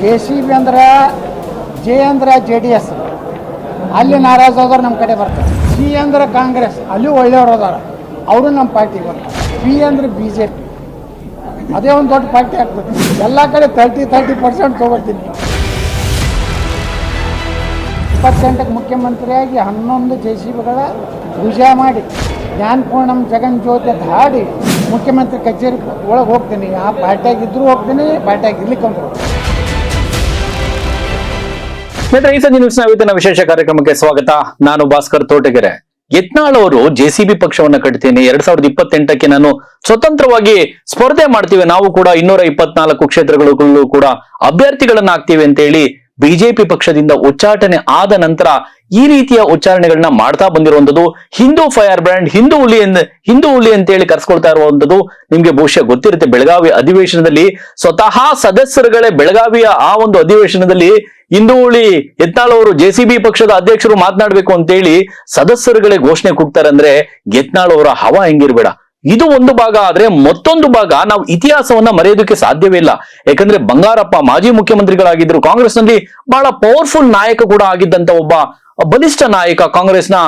J C B ಅಂದ್ರೆ J ಅಂದ್ರೆ J D S. ಅಲ್ಲಿ ನಾರಾಜ್ ಹೋದ್ರೆ ನಮ್ಮ ಕಡೆ ಬರ್ತಾರೆ. ಸಿ ಅಂದ್ರೆ ಕಾಂಗ್ರೆಸ್, ಅಲ್ಲಿ ಒಳ್ಳೆಯವ್ರು ಅದಾರ. ಅವರು ನಮ್ಮ ಪಾರ್ಟಿಗೆ ಬರ್ತಾರೆ. ಪಿ ಅಂದ್ರೆ ಬಿ ಜೆ ಪಿ. ಅದೇ ಒಂದು ದೊಡ್ಡ ಪಾರ್ಟಿ ಆಗ್ತದೆ ಎಲ್ಲ ಕಡೆ ತರ್ಟಿ ತರ್ಟಿ ಪರ್ಸೆಂಟ್ ತೊಗೊಳ್ತೀನಿ. ಇಪ್ಪತ್ತೆಂಟಕ್ಕೆ ಮುಖ್ಯಮಂತ್ರಿಯಾಗಿ ಹನ್ನೊಂದು ಜೆ ಸಿ ಬಿಗಳ ಪೂಜೆ ಮಾಡಿ ಜ್ಞಾನಪೂರ್ಣಂ ಜಗನ್ ಜ್ಯೋತಿ ಹಾಡಿ ಮುಖ್ಯಮಂತ್ರಿ ಕಚೇರಿ ಒಳಗೆ ಹೋಗ್ತೀನಿ. ಆ ಪಾರ್ಟಿಯಾಗಿದ್ದರೂ ಹೋಗ್ತೀನಿ, ಪಾರ್ಟಿಯಾಗಿ ಇರ್ಲಿಕ್ಕೆ ಸ್ನೇಹಿತರೆ, ಈ ಸಂಜೆ ನ್ಯೂಸ್ನ ವಿಶೇಷ ಕಾರ್ಯಕ್ರಮಕ್ಕೆ ಸ್ವಾಗತ. ನಾನು ಭಾಸ್ಕರ್ ತೋಟಗೆರೆ. ಯತ್ನಾಳ್ ಅವರು ಜೆಸಿಬಿ ಪಕ್ಷವನ್ನ ಕಟ್ತೀನಿ. ಎರಡ್ ಸಾವಿರದ ಇಪ್ಪತ್ತೆಂಟಕ್ಕೆ ನಾನು ಸ್ವತಂತ್ರವಾಗಿ ಸ್ಪರ್ಧೆ ಮಾಡ್ತೀವಿ. ನಾವು ಕೂಡ ಇನ್ನೂರ ಇಪ್ಪತ್ನಾಲ್ಕು ಕ್ಷೇತ್ರಗಳಲ್ಲೂ ಕೂಡ ಅಭ್ಯರ್ಥಿಗಳನ್ನ ಹಾಕ್ತೀವಿ ಅಂತ ಹೇಳಿ ಬಿಜೆಪಿ ಪಕ್ಷದಿಂದ ಉಚ್ಚಾಟನೆ ಆದ ನಂತರ ಈ ರೀತಿಯ ಉಚ್ಚಾರಣೆಗಳನ್ನ ಮಾಡ್ತಾ ಬಂದಿರುವಂತದ್ದು ಹಿಂದೂ ಫೈರ್ ಬ್ರ್ಯಾಂಡ್, ಹಿಂದೂ ಹುಲಿ ಎಂದ್ ಹಿಂದೂ ಹುಲಿ ಅಂತ ಹೇಳಿ ಕರ್ಸ್ಕೊಳ್ತಾ ಇರುವಂತದ್ದು ನಿಮ್ಗೆ ಬಹುಶಃ ಗೊತ್ತಿರುತ್ತೆ. ಬೆಳಗಾವಿ ಅಧಿವೇಶನದಲ್ಲಿ ಸ್ವತಃ ಸದಸ್ಯರುಗಳೇ ಬೆಳಗಾವಿಯ ಆ ಒಂದು ಅಧಿವೇಶನದಲ್ಲಿ ಹಿಂದೂ ಹುಳಿ ಯತ್ನಾಳ್ ಅವರು ಜೆಸಿಬಿ ಪಕ್ಷದ ಅಧ್ಯಕ್ಷರು ಮಾತನಾಡಬೇಕು ಅಂತೇಳಿ ಸದಸ್ಯರುಗಳೇ ಘೋಷಣೆ ಕೂಗ್ತಾರೆ ಅಂದ್ರೆ ಯತ್ನಾಳ್ ಅವರ ಹವಾ ಹೆಂಗಿರ್ಬೇಡ. ಇದು ಒಂದು ಭಾಗ ಆದ್ರೆ ಮತ್ತೊಂದು ಭಾಗ ನಾವು ಇತಿಹಾಸವನ್ನ ಮರೆಯೋದಕ್ಕೆ ಸಾಧ್ಯವೇ ಇಲ್ಲ. ಯಾಕಂದ್ರೆ ಬಂಗಾರಪ್ಪ ಮಾಜಿ ಮುಖ್ಯಮಂತ್ರಿಗಳಾಗಿದ್ರು, ಕಾಂಗ್ರೆಸ್ನಲ್ಲಿ ಬಹಳ ಪವರ್ಫುಲ್ ನಾಯಕ ಕೂಡ ಆಗಿದ್ದಂತ ಒಬ್ಬ ಬಲಿಷ್ಠ ನಾಯಕ ಕಾಂಗ್ರೆಸ್ನ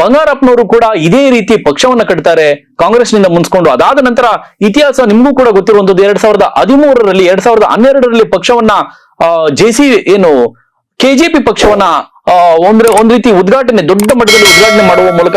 ಬಂಗಾರಪ್ಪನವರು ಕೂಡ ಇದೇ ರೀತಿ ಪಕ್ಷವನ್ನ ಕಟ್ತಾರೆ, ಕಾಂಗ್ರೆಸ್ನಿಂದ ಮುನ್ಸ್ಕೊಂಡು. ಅದಾದ ನಂತರ ಇತಿಹಾಸ ನಿಮಗೂ ಕೂಡ ಗೊತ್ತಿರುವಂತದ್ದು ಎರಡ್ ಸಾವಿರದ ಹದಿಮೂರರಲ್ಲಿ, ಎರಡ್ ಸಾವಿರದ ಹನ್ನೆರಡರಲ್ಲಿ ಪಕ್ಷವನ್ನ ಜೆಸಿ ಏನು ಕೆಜೆಪಿ ಪಕ್ಷವನ್ನ ಒಂದ್ರೆ ಒಂದ್ ರೀತಿ ಉದ್ಘಾಟನೆ, ದೊಡ್ಡ ಮಟ್ಟದಲ್ಲಿ ಉದ್ಘಾಟನೆ ಮಾಡುವ ಮೂಲಕ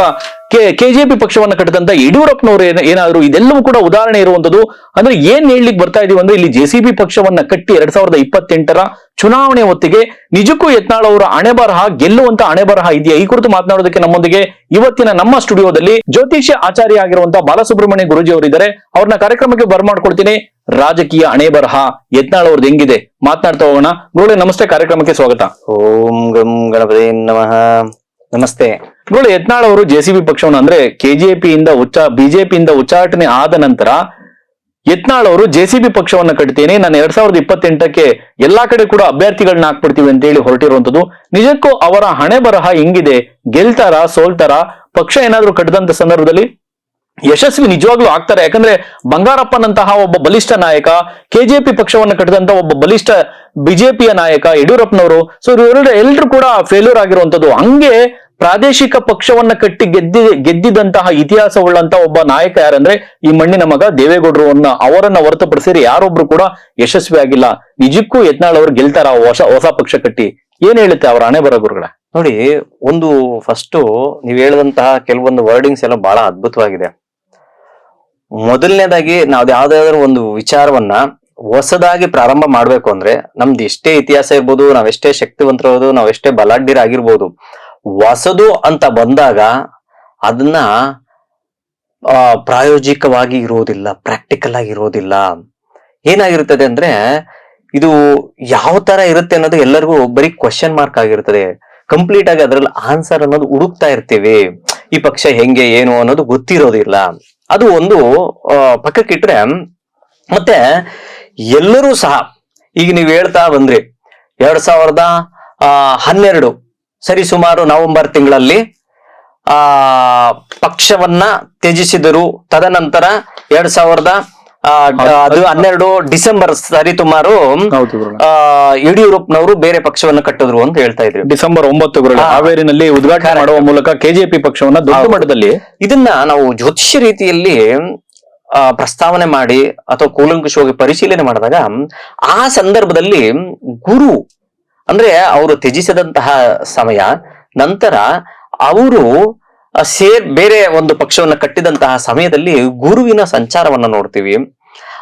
ಕೆ, ಕೆಜೆಪಿ ಪಕ್ಷವನ್ನ ಕಟ್ಟಿದಂತ ಯಡಿಯೂರಪ್ಪನವರು ಏನ- ಏನಾದ್ರು ಇದೆಲ್ಲವೂ ಕೂಡ ಉದಾಹರಣೆ ಇರುವಂತದ್ದು. ಅಂದ್ರೆ ಏನ್ ಹೇಳಲಿಕ್ಕೆ ಬರ್ತಾ ಇದೀವಿ ಅಂದ್ರೆ ಇಲ್ಲಿ ಜೆಸಿಬಿ ಪಕ್ಷವನ್ನ ಕಟ್ಟಿ ಎರಡ್ ಸಾವಿರದ ಇಪ್ಪತ್ತೆಂಟರ ಚುನಾವಣೆ ಹೊತ್ತಿಗೆ ನಿಜಕ್ಕೂ ಯತ್ನಾಳ್ ಅವರ ಹಣೆ ಬರಹ ಗೆಲ್ಲುವಂತ ಹಣೆ ಬರಹ ಇದೆಯಾ? ಈ ಕುರಿತು ಮಾತನಾಡೋದಕ್ಕೆ ನಮ್ಮೊಂದಿಗೆ ಇವತ್ತಿನ ನಮ್ಮ ಸ್ಟುಡಿಯೋದಲ್ಲಿ ಜ್ಯೋತಿಷ್ಯ ಆಚಾರ್ಯ ಆಗಿರುವಂತಹ ಬಾಲಸುಬ್ರಹ್ಮಣ್ಯ ಗುರುಜಿ ಅವರಿದ್ದಾರೆ ಅವ್ರನ್ನ ಕಾರ್ಯಕ್ರಮಕ್ಕೆ ಬರ್ಮಾಡ್ಕೊಳ್ತೀನಿ ರಾಜಕೀಯ ಹಣೆ ಬರಹ ಯತ್ನಾಳ್ ಅವ್ರದ್ದು ಹೆಂಗಿದೆ? ಮಾತನಾಡ್ತಾ ಹೋಗೋಣ. ಗುರುಳೆ ನಮಸ್ತೆ. ಕಾರ್ಯಕ್ರಮಕ್ಕೆ ಸ್ವಾಗತ. ಓಂ ಗಂ ಗಣಪತಿ ನಮಃ. ನಮಸ್ತೆ. ಗುರುಳೆ ಯತ್ನಾಳ್ ಅವರು ಜೆಸಿಬಿ ಪಕ್ಷವನ್ನು ಅಂದ್ರೆ ಕೆಜೆಪಿ ಇಂದ ಉಚ್ಚ ಬಿಜೆಪಿಯಿಂದ ಉಚ್ಚಾಟನೆ ಆದ ನಂತರ ಯತ್ನಾಳ್ ಅವರು ಜೆಸಿಬಿ ಪಕ್ಷವನ್ನ ಕಟ್ತೇನೆ. ನಾನು ಎರಡ್ ಸಾವಿರದ ಇಪ್ಪತ್ತೆಂಟಕ್ಕೆ ಎಲ್ಲಾ ಕಡೆ ಕೂಡ ಅಭ್ಯರ್ಥಿಗಳನ್ನ ಹಾಕ್ಬಿಡ್ತೀವಿ ಅಂತ ಹೇಳಿ ಹೊರಟಿರುವಂತದ್ದು ನಿಜಕ್ಕೂ ಅವರ ಹಣೆ ಬರಹ ಹೆಂಗಿದೆ. ಗೆಲ್ತಾರ, ಸೋಲ್ತಾರ, ಪಕ್ಷ ಏನಾದ್ರೂ ಕಟ್ಟದಂತ ಸಂದರ್ಭದಲ್ಲಿ? ಯಶಸ್ವಿ ನಿಜವಾಗ್ಲೂ ಆಗ್ತಾರೆ. ಯಾಕಂದ್ರೆ ಬಂಗಾರಪ್ಪನಂತಹ ಒಬ್ಬ ಬಲಿಷ್ಠ ನಾಯಕ ಕೆಜೆಪಿ ಪಕ್ಷವನ್ನ ಕಟ್ಟಿದಂತ ಒಬ್ಬ ಬಲಿಷ್ಠ ಬಿಜೆಪಿಯ ನಾಯಕ ಯಡಿಯೂರಪ್ಪನವರು ಸೊ ಇವರೆಲ್ಲ ಎಲ್ರು ಕೂಡ ಫೇಲ್ಯೂರ್ ಆಗಿರುವಂತದ್ದು. ಹಂಗೆ ಪ್ರಾದೇಶಿಕ ಪಕ್ಷವನ್ನ ಕಟ್ಟಿ ಗೆದ್ದಿ ಇತಿಹಾಸ ಉಳ್ಳಂತ ಒಬ್ಬ ನಾಯಕ ಯಾರಂದ್ರೆ ಈ ಮಣ್ಣಿನ ಮಗ ದೇವೇಗೌಡರು ಅವರನ್ನ ಹೊರತುಪಡಿಸಿರಿ ಯಾರೊಬ್ರು ಕೂಡ ಯಶಸ್ವಿ ಆಗಿಲ್ಲ. ನಿಜಕ್ಕೂ ಯತ್ನಾಳ್ ಅವರು ಗೆಲ್ತಾರ ಹೊಸ ಹೊಸ ಪಕ್ಷ ಕಟ್ಟಿ. ಏನ್ ಹೇಳುತ್ತೆ ಅವರ ಹಣೆ ಬರ ಗುರುಗಳ? ನೋಡಿ, ಒಂದು ಫಸ್ಟ್ ನೀವ್ ಹೇಳಿದಂತಹ ಕೆಲವೊಂದು ವರ್ಡಿಂಗ್ಸ್ ಎಲ್ಲ ಬಹಳ ಅದ್ಭುತವಾಗಿದೆ. ಮೊದಲನೇದಾಗಿ ನಾವ್ ಯಾವ್ದಾದ್ರು ಒಂದು ವಿಚಾರವನ್ನ ಹೊಸದಾಗಿ ಪ್ರಾರಂಭ ಮಾಡ್ಬೇಕು ಅಂದ್ರೆ ನಮ್ದು ಎಷ್ಟೇ ಇತಿಹಾಸ ಇರ್ಬೋದು ನಾವೆಷ್ಟೇ ನಾವ್ ನಾವೆಷ್ಟೇ ಬಲಾಢ್ಯರಾಗಿರ್ಬೋದು, ಹೊಸದು ಅಂತ ಬಂದಾಗ ಅದನ್ನ, ಆ, ಪ್ರಾಯೋಜಿಕವಾಗಿ ಇರೋದಿಲ್ಲ ಪ್ರಾಕ್ಟಿಕಲ್ ಆಗಿ ಇರೋದಿಲ್ಲ. ಏನಾಗಿರ್ತದೆ ಅಂದ್ರೆ ಇದು ಯಾವ ತರ ಇರುತ್ತೆ ಅನ್ನೋದು ಎಲ್ಲರಿಗೂ ಬರೀ ಕ್ವಶನ್ ಮಾರ್ಕ್ ಆಗಿರ್ತದೆ. ಕಂಪ್ಲೀಟ್ ಆಗಿ ಅದ್ರಲ್ಲಿ ಆನ್ಸರ್ ಅನ್ನೋದು ಹುಡುಕ್ತಾ ಇರ್ತೀವಿ. ಈ ಪಕ್ಷ ಹೆಂಗೆ, ಏನು ಅನ್ನೋದು ಗೊತ್ತಿರೋದಿಲ್ಲ. ಅದು ಒಂದು ಪಕ್ಕಕ್ಕೆ ಪಕ್ಕಕ್ಕಿಟ್ರೆ, ಮತ್ತೆ ಎಲ್ಲರೂ ಸಹ, ಈಗ ನೀವು ಹೇಳ್ತಾ ಬಂದ್ರಿ, ಎರಡ್ ಸಾವಿರದ ಹನ್ನೆರಡು, ಸರಿ ಸುಮಾರು ನವೆಂಬರ್ ತಿಂಗಳಲ್ಲಿ, ಆ, ಪಕ್ಷವನ್ನ ತ್ಯಜಿಸಿದರು. ತದನಂತರ ಎರಡ್ ಸಾವಿರದ ಅದು ಹನ್ನೆರಡು ಡಿಸೆಂಬರ್ ಗುರುಗಳ. ಆ ಯಡಿಯೂರಪ್ಪನವರು ಬೇರೆ ಪಕ್ಷವನ್ನ ಕಟ್ಟಿದ್ರು ಅಂತ ಹೇಳ್ತಾ ಇದ್ರು. ಡಿಸೆಂಬರ್ ಒಂಬತ್ತು ಹಾವೇರಿನಲ್ಲಿ ಉದ್ಘಾಟನೆ ಮಾಡುವ ಮೂಲಕ ಕೆಜೆಪಿ ಪಕ್ಷವನ್ನ ದೊಡ್ಡ. ಮಟ್ಟದಲ್ಲಿ ಇದನ್ನ ನಾವು ಜ್ಯೋತಿಷ್ಯ ರೀತಿಯಲ್ಲಿ ಪ್ರಸ್ತಾವನೆ ಮಾಡಿ ಅಥವಾ ಕೂಲಂಕುಷವಾಗಿ ಪರಿಶೀಲನೆ ಮಾಡಿದಾಗ ಆ ಸಂದರ್ಭದಲ್ಲಿ ಗುರು ಅಂದ್ರೆ ಅವರು ತ್ಯಜಿಸದಂತಹ ಸಮಯ ನಂತರ ಅವರು ಸೇರ್ ಬೇರೆ ಒಂದು ಪಕ್ಷವನ್ನ ಕಟ್ಟಿದಂತಹ ಸಮಯದಲ್ಲಿ ಗುರುವಿನ ಸಂಚಾರವನ್ನ ನೋಡ್ತೀವಿ.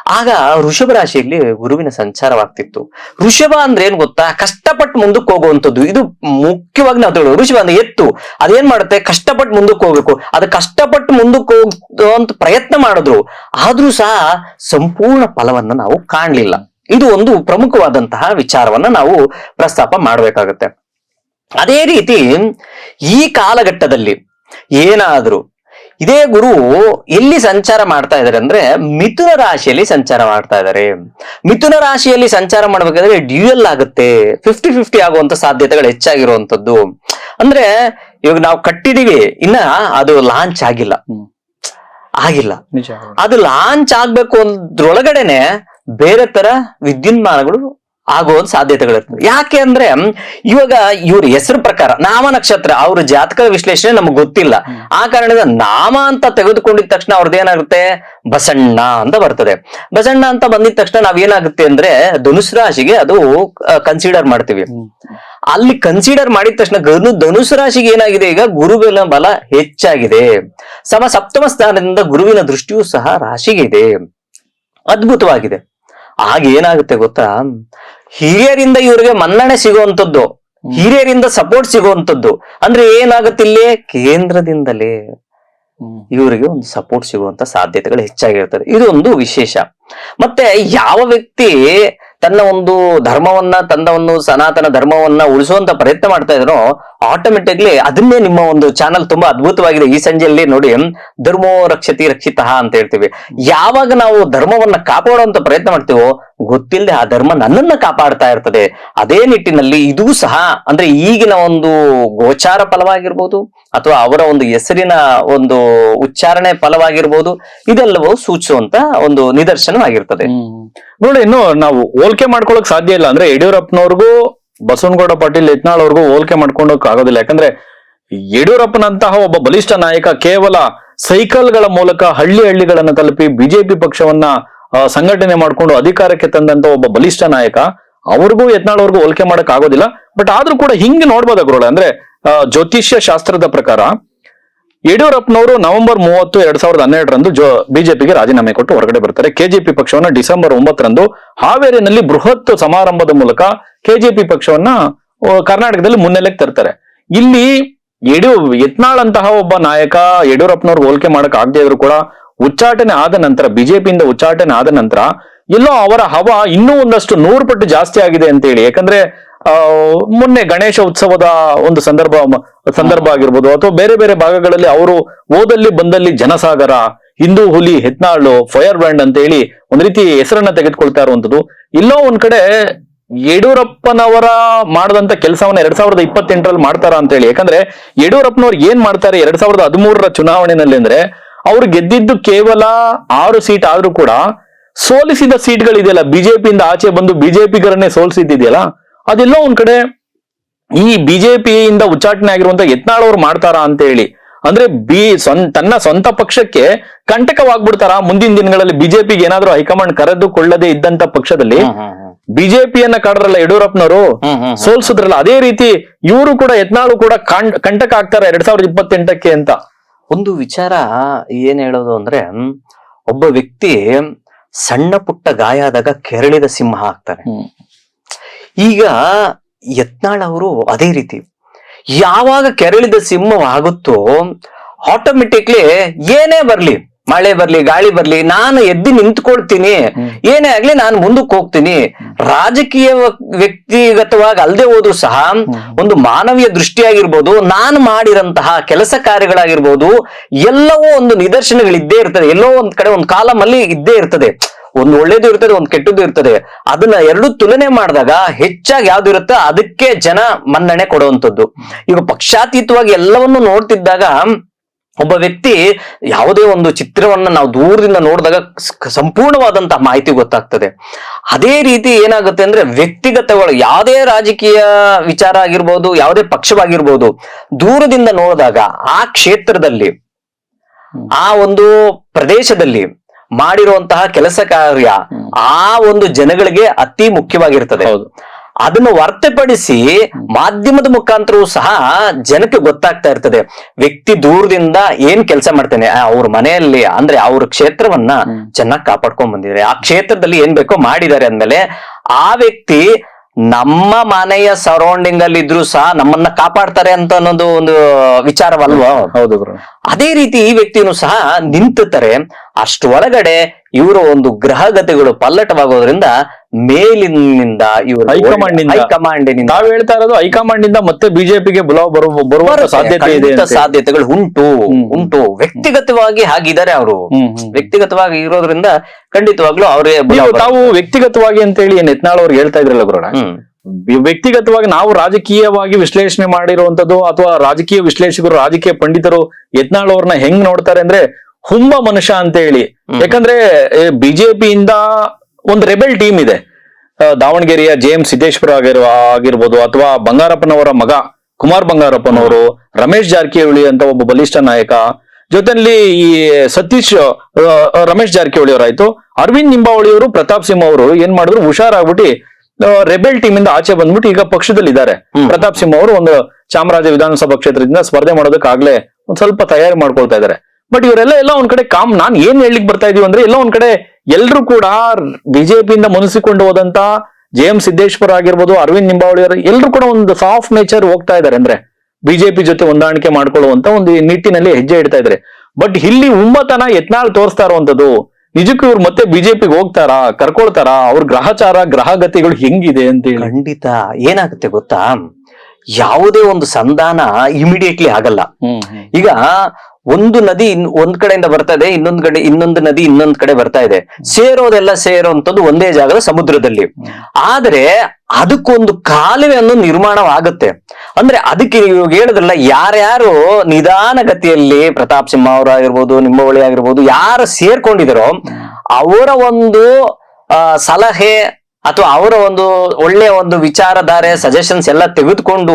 ಆಗ ಋಷಭ ರಾಶಿಯಲ್ಲಿ ಗುರುವಿನ ಸಂಚಾರವಾಗ್ತಿತ್ತು. ಋಷಭ ಅಂದ್ರೆ ಏನ್ ಗೊತ್ತಾ? ಕಷ್ಟಪಟ್ಟು ಮುಂದಕ್ಕೆ ಹೋಗುವಂಥದ್ದು. ಇದು ಮುಖ್ಯವಾಗಿ ನಾವು ತಿಳಿದು ಋಷಭ ಅಂದ್ರೆ ಎತ್ತು. ಅದೇನ್ ಮಾಡುತ್ತೆ? ಕಷ್ಟಪಟ್ಟು ಮುಂದಕ್ಕೆ ಹೋಗ್ಬೇಕು. ಅದು ಕಷ್ಟಪಟ್ಟು ಮುಂದಕ್ಕೆ ಹೋಗುವಂತ ಪ್ರಯತ್ನ ಮಾಡಿದ್ರು. ಆದ್ರೂ ಸಹ ಸಂಪೂರ್ಣ ಫಲವನ್ನ ನಾವು ಕಾಣ್ಲಿಲ್ಲ. ಇದು ಒಂದು ಪ್ರಮುಖವಾದಂತಹ ವಿಚಾರವನ್ನ ನಾವು ಪ್ರಸ್ತಾಪ ಮಾಡಬೇಕಾಗತ್ತೆ. ಅದೇ ರೀತಿ ಈ ಕಾಲಘಟ್ಟದಲ್ಲಿ ಏನಾದ್ರು? ಇದೇ ಗುರು ಎಲ್ಲಿ ಸಂಚಾರ ಮಾಡ್ತಾ ಇದಾರೆ ಅಂದ್ರೆ ಮಿಥುನ ರಾಶಿಯಲ್ಲಿ ಸಂಚಾರ ಮಾಡ್ತಾ ಇದ್ದಾರೆ ಮಿಥುನ ರಾಶಿಯಲ್ಲಿ ಸಂಚಾರ ಮಾಡ್ಬೇಕಾದ್ರೆ ಡ್ಯೂಯಲ್ ಆಗುತ್ತೆ. ಫಿಫ್ಟಿ ಫಿಫ್ಟಿ ಆಗುವಂತ ಸಾಧ್ಯತೆಗಳು ಹೆಚ್ಚಾಗಿರುವಂತದ್ದು ಅಂದ್ರೆ ಇವಾಗ ನಾವು ಕಟ್ಟಿದೀವಿ ಇನ್ನ ಅದು ಲಾಂಚ್ ಆಗಿಲ್ಲ. ಆಗಿಲ್ಲ. ಅದು ಲಾಂಚ್ ಆಗ್ಬೇಕು ಅಂದ್ರೊಳಗಡೆನೆ ಬೇರೆ ತರ ವಿದ್ಯುನ್ಮಾನಗಳು ಆಗುವ ಸಾಧ್ಯತೆಗಳಿರ್ತದೆ. ಯಾಕೆ ಅಂದ್ರೆ ಇವಾಗ ಇವ್ರ ಹೆಸರು ಪ್ರಕಾರ ನಾಮ ನಕ್ಷತ್ರ ಅವ್ರ ಜಾತಕ ವಿಶ್ಲೇಷಣೆ ನಮ್ಗೆ ಗೊತ್ತಿಲ್ಲ. ಆ ಕಾರಣದಿಂದ ನಾಮ ಅಂತ ತೆಗೆದುಕೊಂಡಿದ ತಕ್ಷಣ ಅವ್ರದ್ದು ಏನಾಗುತ್ತೆ? ಬಸಣ್ಣ ಅಂತ ಬರ್ತದೆ. ಬಸಣ್ಣ ಅಂತ ಬಂದಿದ ತಕ್ಷಣ ನಾವ್ ಏನಾಗುತ್ತೆ ಅಂದ್ರೆ ಧನುಸ್ ರಾಶಿಗೆ ಅದು ಕನ್ಸಿಡರ್ ಮಾಡ್ತೀವಿ. ಅಲ್ಲಿ ಕನ್ಸಿಡರ್ ಮಾಡಿದ ತಕ್ಷಣ ಧನುಸು ರಾಶಿಗೆ ಏನಾಗಿದೆ? ಈಗ ಗುರುವಿನ ಬಲ ಹೆಚ್ಚಾಗಿದೆ. ಸಮ ಸಪ್ತಮ ಸ್ಥಾನದಿಂದ ಗುರುವಿನ ದೃಷ್ಟಿಯೂ ಸಹ ರಾಶಿಗೆ ಇದೆ ಅದ್ಭುತವಾಗಿದೆ. ಆಗ ಏನಾಗುತ್ತೆ ಗೊತ್ತಾ? ಹಿರಿಯರಿಂದ ಇವ್ರಿಗೆ ಮನ್ನಣೆ ಸಿಗುವಂತದ್ದು ಹಿರಿಯರಿಂದ ಸಪೋರ್ಟ್ ಸಿಗುವಂತದ್ದು ಅಂದ್ರೆ ಏನಾಗುತ್ತೆ ಇಲ್ಲಿ? ಕೇಂದ್ರದಿಂದಲೇ ಇವರಿಗೆ ಒಂದು ಸಪೋರ್ಟ್ ಸಿಗುವಂತ ಸಾಧ್ಯತೆಗಳು ಹೆಚ್ಚಾಗಿರ್ತದೆ. ಇದು ಒಂದು ವಿಶೇಷ. ಮತ್ತೆ ಯಾವ ವ್ಯಕ್ತಿ ತನ್ನ ಒಂದು ಧರ್ಮವನ್ನ, ತನ್ನ ಒಂದು ಸನಾತನ ಧರ್ಮವನ್ನ ಉಳಿಸುವಂತ ಪ್ರಯತ್ನ ಮಾಡ್ತಾ ಇದ್ರು ಆಟೋಮೆಟಿಕ್ಲಿ ಅದನ್ನೇ ನಿಮ್ಮ ಒಂದು ಚಾನಲ್ ತುಂಬಾ ಅದ್ಭುತವಾಗಿದೆ. ಈ ಸಂಜೆಯಲ್ಲಿ ನೋಡಿ, ಧರ್ಮೋ ರಕ್ಷತಿ ರಕ್ಷಿತ ಅಂತ ಹೇಳ್ತೀವಿ. ಯಾವಾಗ ನಾವು ಧರ್ಮವನ್ನ ಕಾಪಾಡುವಂತ ಪ್ರಯತ್ನ ಮಾಡ್ತೀವೋ, ಗೊತ್ತಿಲ್ಲದೆ ಆ ಧರ್ಮ ನನ್ನನ್ನ ಕಾಪಾಡ್ತಾ ಇರ್ತದೆ. ಅದೇ ನಿಟ್ಟಿನಲ್ಲಿ ಇದೂ ಸಹ, ಅಂದ್ರೆ ಈಗಿನ ಒಂದು ಗೋಚಾರ ಫಲವಾಗಿರ್ಬೋದು, ಅಥವಾ ಅವರ ಒಂದು ಹೆಸರಿನ ಒಂದು ಉಚ್ಚಾರಣೆ ಫಲವಾಗಿರ್ಬೋದು, ಇದೆಲ್ಲವೂ ಸೂಚಿಸುವಂತ ಒಂದು ನಿದರ್ಶನವಾಗಿರ್ತದೆ. ನೋಡಿ, ಇನ್ನು ನಾವು ಹೋಲ್ಕೆ ಮಾಡ್ಕೊಳಕ್ ಸಾಧ್ಯ ಇಲ್ಲ ಅಂದ್ರೆ ಯಡಿಯೂರಪ್ಪನವ್ರಿಗೂ, ಬಸವನಗೌಡ ಪಾಟೀಲ್ ಯತ್ನಾಳ್ ಅವ್ರಿಗೂ ಹೋಲ್ಕೆ ಮಾಡ್ಕೊಳಕ್ ಆಗೋದಿಲ್ಲ. ಯಾಕಂದ್ರೆ ಯಡಿಯೂರಪ್ಪನಂತಹ ಒಬ್ಬ ಬಲಿಷ್ಠ ನಾಯಕ ಕೇವಲ ಸೈಕಲ್ಗಳ ಮೂಲಕ ಹಳ್ಳಿ ಹಳ್ಳಿಗಳನ್ನ ತಲುಪಿ ಬಿಜೆಪಿ ಪಕ್ಷವನ್ನ ಸಂಘಟನೆ ಮಾಡ್ಕೊಂಡು ಅಧಿಕಾರಕ್ಕೆ ತಂದಂತ ಒಬ್ಬ ಬಲಿಷ್ಠ ನಾಯಕ, ಅವ್ರಿಗೂ ಯತ್ನಾಳ್ ಅವ್ರಿಗೂ ಹೋಲ್ಕೆ ಮಾಡಕ್ ಆಗೋದಿಲ್ಲ. ಬಟ್ ಆದ್ರೂ ಕೂಡ ಹಿಂಗೆ ನೋಡ್ಬೋದ ಗುರುಳ ಅಂದ್ರೆ ಜ್ಯೋತಿಷ್ಯ ಶಾಸ್ತ್ರದ ಪ್ರಕಾರ ಯಡಿಯೂರಪ್ಪನವರು ನವೆಂಬರ್ ಮೂವತ್ತು ಎರಡ್ ಸಾವಿರದ ಹನ್ನೆರಡರಂದು ಜೋ ಬಿಜೆಪಿಗೆ ರಾಜೀನಾಮೆ ಕೊಟ್ಟು ಹೊರಗಡೆ ಬರ್ತಾರೆ. ಕೆಜೆಪಿ ಪಕ್ಷವನ್ನ ಡಿಸೆಂಬರ್ ಒಂಬತ್ತರಂದು ಹಾವೇರಿನಲ್ಲಿ ಬೃಹತ್ ಸಮಾರಂಭದ ಮೂಲಕ ಕೆಜೆಪಿ ಪಕ್ಷವನ್ನ ಕರ್ನಾಟಕದಲ್ಲಿ ಮುನ್ನೆಲೆಗೆ ತರ್ತಾರೆ. ಇಲ್ಲಿ ಯಡಿಯೂ ಯತ್ನಾಳ್ ಅಂತಹ ಒಬ್ಬ ನಾಯಕ ಯಡಿಯೂರಪ್ಪನವ್ರು ಹೋಲಿಕೆ ಮಾಡಕ್ ಆಗದೆ ಇದ್ರು ಕೂಡ ಉಚ್ಚಾಟನೆ ಆದ ನಂತರ, ಬಿಜೆಪಿಯಿಂದ ಉಚ್ಚಾಟನೆ ಆದ ನಂತರ ಎಲ್ಲೋ ಅವರ ಹವ ಇನ್ನೂ ಒಂದಷ್ಟು ನೂರು ಪಟ್ಟು ಜಾಸ್ತಿ ಆಗಿದೆ ಅಂತ ಹೇಳಿ ಯಾಕಂದ್ರೆ ಮೊನ್ನೆ ಗಣೇಶ ಉತ್ಸವದ ಒಂದು ಸಂದರ್ಭ ಸಂದರ್ಭ ಆಗಿರ್ಬೋದು ಅಥವಾ ಬೇರೆ ಬೇರೆ ಭಾಗಗಳಲ್ಲಿ ಅವರು ಓದಲ್ಲಿ ಬಂದಲ್ಲಿ ಜನಸಾಗರ ಹಿಂದೂ ಹುಲಿ ಹೆತ್ನಾಳು ಫೈರ್ ಬ್ರ್ಯಾಂಡ್ ಅಂತ ಹೇಳಿ ಒಂದ್ ರೀತಿ ಹೆಸರನ್ನ ತೆಗೆದುಕೊಳ್ತಾ ಇರುವಂತದ್ದು ಇಲ್ಲೋ ಒಂದ್ ಕಡೆ ಯಡಿಯೂರಪ್ಪನವರ ಮಾಡದಂತ ಕೆಲಸವನ್ನ ಎರಡ್ ಸಾವಿರದ ಇಪ್ಪತ್ತೆಂಟರಲ್ಲಿ ಮಾಡ್ತಾರ ಅಂತ ಹೇಳಿ. ಯಾಕಂದ್ರೆ ಯಡಿಯೂರಪ್ಪನವ್ರು ಏನ್ ಮಾಡ್ತಾರೆ ಎರಡ್ ಸಾವಿರದ ಹದಿಮೂರರ ಚುನಾವಣೆಯಲ್ಲಿ ಅಂದ್ರೆ ಅವ್ರು ಗೆದ್ದಿದ್ದು ಕೇವಲ ಆರು ಸೀಟ್ ಆದ್ರೂ ಕೂಡ ಸೋಲಿಸಿದ ಸೀಟ್ಗಳಿದೆಯಲ್ಲ ಬಿಜೆಪಿಯಿಂದ ಆಚೆ ಬಂದು ಬಿಜೆಪಿಗರನ್ನೇ ಸೋಲಿಸಿದ್ದಿದೆಯಲ್ಲ ಅದೆಲ್ಲೋ ಒಂದ್ ಕಡೆ ಈ ಬಿಜೆಪಿಯಿಂದ ಉಚ್ಚಾಟನೆ ಆಗಿರುವಂತ ಯತ್ನಾಳ್ ಅವ್ರು ಮಾಡ್ತಾರಾ ಅಂತ ಹೇಳಿ ಅಂದ್ರೆ ಬಿ ತನ್ನ ಸ್ವಂತ ಪಕ್ಷಕ್ಕೆ ಕಂಟಕವಾಗ್ಬಿಡ್ತಾರ ಮುಂದಿನ ದಿನಗಳಲ್ಲಿ ಬಿಜೆಪಿಗೆ ಏನಾದ್ರು ಹೈಕಮಾಂಡ್ ಕರೆದುಕೊಳ್ಳದೆ ಇದ್ದಂತ ಪಕ್ಷದಲ್ಲಿ ಬಿಜೆಪಿಯನ್ನ ಕಾಡ್ರಲ್ಲ ಯಡಿಯೂರಪ್ಪನವರು? ಸೋಲ್ಸಿದ್ರಲ್ಲ ಅದೇ ರೀತಿ ಇವರು ಕೂಡ ಯತ್ನಾಳು ಕೂಡ ಕಾಂಡ್- ಕಂಟಕ ಆಗ್ತಾರೆ ಎರಡ್ ಸಾವಿರದ ಇಪ್ಪತ್ತೆಂಟಕ್ಕೆ ಅಂತ. ಒಂದು ವಿಚಾರ ಏನ್ ಹೇಳೋದು ಅಂದ್ರೆ ಒಬ್ಬ ವ್ಯಕ್ತಿ ಸಣ್ಣ ಪುಟ್ಟ ಗಾಯ ಆದಾಗ ಕೆರಳಿದ ಸಿಂಹ ಆಗ್ತಾನೆ ಈಗ ಯತ್ನಾಳ್ ಅವರು ಅದೇ ರೀತಿ. ಯಾವಾಗ ಕೆರಳಿದ ಸಿಂಹವಾಗುತ್ತೋ ಆಟೋಮೆಟಿಕ್ಲಿ ಏನೇ ಬರ್ಲಿ ಮಳೆ ಬರ್ಲಿ ಗಾಳಿ ಬರ್ಲಿ ನಾನು ಎದ್ದಿ ನಿಂತ್ಕೊಳ್ತೀನಿ ಏನೇ ಆಗ್ಲಿ ನಾನು ಮುಂದಕ್ಕೆ ಹೋಗ್ತೀನಿ. ರಾಜಕೀಯ ವ್ಯಕ್ತಿಗತವಾಗಿ ಅಲ್ಲದೆ ಹೋದ್ರು ಸಹ ಒಂದು ಮಾನವೀಯ ದೃಷ್ಟಿಯಾಗಿರ್ಬೋದು ನಾನು ಮಾಡಿರಂತಹ ಕೆಲಸ ಕಾರ್ಯಗಳಾಗಿರ್ಬೋದು ಎಲ್ಲವೂ ಒಂದು ನಿದರ್ಶನಗಳಿದ್ದೇ ಇರ್ತದೆ ಎಲ್ಲೋ ಒಂದ್ ಕಡೆ ಒಂದು ಕಾಲಮಲ್ಲಿ ಇದ್ದೇ ಇರ್ತದೆ. ಒಂದು ಒಳ್ಳೇದು ಇರ್ತದೆ, ಒಂದು ಕೆಟ್ಟದ್ದು ಇರ್ತದೆ. ಅದನ್ನ ಎರಡು ತುಲನೆ ಮಾಡಿದಾಗ ಹೆಚ್ಚಾಗಿ ಯಾವ್ದು ಇರುತ್ತೆ ಅದಕ್ಕೆ ಜನ ಮನ್ನಣೆ ಕೊಡುವಂಥದ್ದು. ಈಗ ಪಕ್ಷಾತೀತವಾಗಿ ಎಲ್ಲವನ್ನು ನೋಡ್ತಿದ್ದಾಗ ಒಬ್ಬ ವ್ಯಕ್ತಿ ಯಾವುದೇ ಒಂದು ಚಿತ್ರವನ್ನ ನಾವು ದೂರದಿಂದ ನೋಡಿದಾಗ ಸಂಪೂರ್ಣವಾದಂತಹ ಮಾಹಿತಿ ಗೊತ್ತಾಗ್ತದೆ. ಅದೇ ರೀತಿ ಏನಾಗುತ್ತೆ ಅಂದ್ರೆ ವ್ಯಕ್ತಿಗತಗಳು ಯಾವುದೇ ರಾಜಕೀಯ ವಿಚಾರ ಆಗಿರ್ಬೋದು, ಯಾವುದೇ ಪಕ್ಷವಾಗಿರ್ಬೋದು, ದೂರದಿಂದ ನೋಡಿದಾಗ ಆ ಕ್ಷೇತ್ರದಲ್ಲಿ, ಆ ಒಂದು ಪ್ರದೇಶದಲ್ಲಿ ಮಾಡಿರುವಂತಹ ಕೆಲಸ ಕಾರ್ಯ ಆ ಒಂದು ಜನಗಳಿಗೆ ಅತಿ ಮುಖ್ಯವಾಗಿರ್ತದೆ. ಹೌದು. ಅದನ್ನು ವರ್ತಪಡಿಸಿ ಮಾಧ್ಯಮದ ಮುಖಾಂತರವೂ ಸಹ ಜನಕ್ಕೆ ಗೊತ್ತಾಗ್ತಾ ಇರ್ತದೆ. ವ್ಯಕ್ತಿ ದೂರದಿಂದ ಏನ್ ಕೆಲಸ ಮಾಡ್ತಾನೆ? ಅವ್ರ ಮನೆಯಲ್ಲಿ ಅಂದ್ರೆ ಅವ್ರ ಕ್ಷೇತ್ರವನ್ನ ಚೆನ್ನಾಗಿ ಕಾಪಾಡ್ಕೊಂಡ್ ಬಂದಿದ್ದಾರೆ. ಆ ಕ್ಷೇತ್ರದಲ್ಲಿ ಏನ್ ಬೇಕೋ ಮಾಡಿದ್ದಾರೆ ಅಂದ್ಮೇಲೆ ಆ ವ್ಯಕ್ತಿ ನಮ್ಮ ಮನೆಯ ಸರೌಂಡಿಂಗ್ ಅಲ್ಲಿ ಇದ್ರು ಸಹ ನಮ್ಮನ್ನ ಕಾಪಾಡ್ತಾರೆ ಅಂತ ಅನ್ನೋದು ಒಂದು ವಿಚಾರವಲ್ವಾ? ಹೌದು ಗುರು ಅದೇ ರೀತಿ ಈ ವ್ಯಕ್ತಿಯನ್ನು ಸಹ ನಿಂತಾರೆ ಅಷ್ಟು ಒಳಗಡೆ ಇವರ ಒಂದು ಗ್ರಹಗತಿಗಳು ಪಲ್ಲಟವಾಗೋದ್ರಿಂದ ಮೇಲಿನಿಂದ ಇವರು ಹೈಕಮಾಂಡ್ನಿಂದ. ಹೈಕಮಾಂಡಿನಿಂದ. ತಾವ್ ಹೇಳ್ತಾ ಇರೋದು ಹೈಕಮಾಂಡ್ ಇಂದ ಮತ್ತೆ ಬಿಜೆಪಿಗೆ ಬುಲಾವ್ ಬರುವ ಬರುವ ಸಾಧ್ಯತೆ ಇದೆ. ಸಾಧ್ಯತೆಗಳು ಉಂಟು. ಉಂಟು. ವ್ಯಕ್ತಿಗತವಾಗಿ ಹಾಗಿದ್ದಾರೆ ಅವರು. ವ್ಯಕ್ತಿಗತವಾಗಿ ಇರೋದ್ರಿಂದ ಖಂಡಿತವಾಗ್ಲೂ ಅವರೇ ನೀವು ತಾವು ವ್ಯಕ್ತಿಗತವಾಗಿ ಅಂತ ಹೇಳಿ ಯತ್ನಾಳ್ ಅವ್ರಿಗೆ ಹೇಳ್ತಾ ಇದ್ರಲ್ಲ ಗುರುಣ ವ್ಯಕ್ತಿಗತವಾಗಿ ನಾವು ರಾಜಕೀಯವಾಗಿ ವಿಶ್ಲೇಷಣೆ ಮಾಡಿರುವಂತದ್ದು ಅಥವಾ ರಾಜಕೀಯ ವಿಶ್ಲೇಷಕರು ರಾಜಕೀಯ ಪಂಡಿತರು ಯತ್ನಾಳ್ ಅವ್ರನ್ನ ಹೆಂಗ್ ನೋಡ್ತಾರೆ ಅಂದ್ರೆ ಹುಂಬ ಮನುಷ್ಯ ಅಂತ ಹೇಳಿ ಯಾಕಂದ್ರೆ ಬಿಜೆಪಿಯಿಂದ ಒಂದು ರೆಬೆಲ್ ಟೀಮ್ ಇದೆ. ದಾವಣಗೆರೆಯ ಜೆ ಎಂ ಸಿದ್ದೇಶ್ವರ ಆಗಿರುವ ಆಗಿರ್ಬೋದು ಅಥವಾ ಬಂಗಾರಪ್ಪನವರ ಮಗ ಕುಮಾರ್ ಬಂಗಾರಪ್ಪನವರು ರಮೇಶ್ ಜಾರಕಿಹೊಳಿ ಅಂತ ಒಬ್ಬ ಬಲಿಷ್ಠ ನಾಯಕ. ಜೊತೆಲಿ ಈ ಸತೀಶ್ ರಮೇಶ್ ಜಾರಕಿಹೊಳಿ ಅವರಾಯ್ತು ಅರವಿಂದ್ ನಿಂಬಾವಳಿ ಅವರು ಪ್ರತಾಪ್ ಸಿಂಹ ಅವರು ಏನ್ ಮಾಡಿದ್ರು ಹುಷಾರಾಗ್ಬಿಟ್ಟು ರೆಬೆಲ್ ಟೀಮ್ ಇಂದ ಆಚೆ ಬಂದ್ಬಿಟ್ಟು ಈಗ ಪಕ್ಷದಲ್ಲಿ ಇದ್ದಾರೆ ಪ್ರತಾಪ್ ಸಿಂಹ ಅವರು ಒಂದು ಚಾಮರಾಜ ವಿಧಾನಸಭಾ ಕ್ಷೇತ್ರದಿಂದ ಸ್ಪರ್ಧೆ ಮಾಡೋದಕ್ಕಾಗ್ಲೇ ಒಂದ್ ಸ್ವಲ್ಪ ತಯಾರಿ ಮಾಡ್ಕೊಳ್ತಾ ಇದ್ದಾರೆ. ಬಟ್ ಇವರೆಲ್ಲ ಎಲ್ಲ ಒಂದ್ ಕಡೆ ಕಾಮ್ ನಾನ್ ಏನ್ ಹೇಳಲಿಕ್ಕೆ ಬರ್ತಾ ಇದೀವಿ ಅಂದ್ರೆ ಎಲ್ಲ ಒಂದ್ ಕಡೆ ಎಲ್ರು ಕೂಡ ಬಿಜೆಪಿಯಿಂದ ಮುನಿಸಿಕೊಂಡು ಹೋದಂತ ಜೆ ಎಂ ಸಿದ್ದೇಶ್ವರ ಆಗಿರ್ಬೋದು ಅರವಿಂದ್ ನಿಂಬಾವಳಿ ಅವರು ಎಲ್ರು ಕೂಡ ಒಂದು ಸಾಫ್ಟ್ ನೇಚರ್ ಹೋಗ್ತಾ ಇದ್ದಾರೆ ಅಂದ್ರೆ ಬಿಜೆಪಿ ಜೊತೆ ಹೊಂದಾಣಿಕೆ ಮಾಡ್ಕೊಳ್ಳುವಂತ ಒಂದು ನಿಟ್ಟಿನಲ್ಲಿ ಹೆಜ್ಜೆ ಇಡ್ತಾ ಇದ್ದಾರೆ ಬಟ್ ಇಲ್ಲಿ ಉಮ್ಮತನ ಯತ್ನಾಳ್ ತೋರಿಸ್ತಾ ಇರುವಂತದ್ದು ನಿಜಕ್ಕೂ ಇವ್ರು ಮತ್ತೆ ಬಿಜೆಪಿಗೆ ಹೋಗ್ತಾರಾ ಕರ್ಕೊಳ್ತಾರಾ ಅವ್ರ ಗ್ರಹಚಾರ ಗ್ರಹಗತಿಗಳು ಹೆಂಗಿದೆ ಅಂತ ಹೇಳಿ. ಖಂಡಿತ. ಏನಾಗುತ್ತೆ ಗೊತ್ತಾ? ಯಾವುದೇ ಒಂದು ಸಂಧಾನ ಇಮಿಡಿಯೇಟ್ಲಿ ಆಗಲ್ಲ. ಈಗ ಒಂದು ನದಿ ಇನ್ ಒಂದ್ ಕಡೆಯಿಂದ ಬರ್ತಾ ಇದೆ, ಇನ್ನೊಂದ್ ಕಡೆ ಇನ್ನೊಂದು ನದಿ ಇನ್ನೊಂದ್ ಕಡೆ ಬರ್ತಾ ಇದೆ. ಸೇರೋದೆಲ್ಲ ಸೇರೋಂಥದ್ದು ಒಂದೇ ಜಾಗದ ಸಮುದ್ರದಲ್ಲಿ. ಆದ್ರೆ ಅದಕ್ಕೊಂದು ಕಾಲುವೆಯನ್ನು ನಿರ್ಮಾಣವಾಗುತ್ತೆ. ಅಂದ್ರೆ ಅದಕ್ಕೆ ನೀವು ಹೇಳಿದ್ರಲ್ಲ, ಯಾರ್ಯಾರು ನಿಧಾನಗತಿಯಲ್ಲಿ ಪ್ರತಾಪ್ ಸಿಂಹ ಅವರಾಗಿರ್ಬೋದು ನಿಂಬವಳಿ ಆಗಿರ್ಬೋದು, ಯಾರು ಸೇರ್ಕೊಂಡಿದಾರೋ ಅವರ ಒಂದು ಸಲಹೆ ಅಥವಾ ಅವರ ಒಂದು ಒಳ್ಳೆಯ ಒಂದು ವಿಚಾರಧಾರೆ ಸಜೆಷನ್ಸ್ ಎಲ್ಲ ತೆಗೆದುಕೊಂಡು